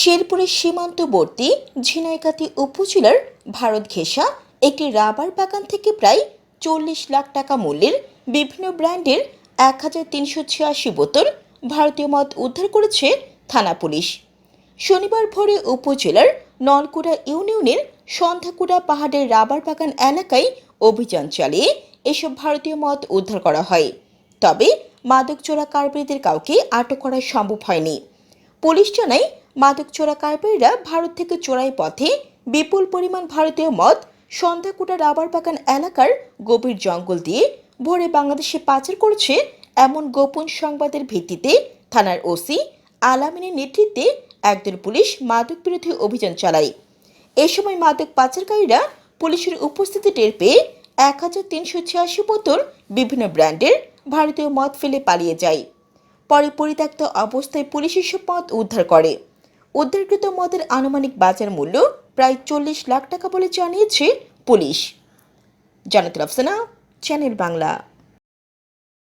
শেরপুরের সীমান্তবর্তী ঝিনাইকাতি উপজেলার ভারত ঘেঁষা একটি রাবার বাগান থেকে প্রায় চল্লিশ লাখ টাকা মূল্যের বিভিন্ন ব্র্যান্ডের এক হাজার তিনশো ছিয়াশি বোতল ভারতীয় মদ উদ্ধার করেছে থানা পুলিশ। শনিবার ভোরে উপজেলার নলকুড়া ইউনিয়নের সন্ধ্যাকুড়া পাহাড়ের রাবার বাগান এলাকায় অভিযান চালিয়ে এসব ভারতীয় মদ উদ্ধার করা হয়। তবে মাদক চোরা কারবারিদের কাউকে আটক করা সম্ভব হয়নি। পুলিশ জানায়, মাদক চোরা কারবারিরা ভারত থেকে চোরাই পথে বিপুল পরিমাণ ভারতীয় মদ সন্ধ্যাকুটা রাবার বাগান এলাকার গভীর জঙ্গল দিয়ে ভোরে বাংলাদেশে পাচার করছে এমন গোপন সংবাদের ভিত্তিতে থানার ওসি আলামিনের নেতৃত্বে একদল পুলিশ মাদক বিরোধী অভিযান চালায়। এ সময় মাদক পাচারকারীরা পুলিশের উপস্থিতি টের পেয়ে এক হাজার তিনশো ছিয়াশি বোতল বিভিন্ন ব্র্যান্ডের ভারতীয় মদ ফেলে পালিয়ে যায়। পরে পরিত্যক্ত অবস্থায় পুলিশ এসব মদ উদ্ধার করে। উদ্ধারকৃত মদের আনুমানিক বাজার মূল্য প্রায় চল্লিশ লাখ টাকা বলে জানিয়েছে পুলিশ। আফসানা, চ্যানেল বাংলা।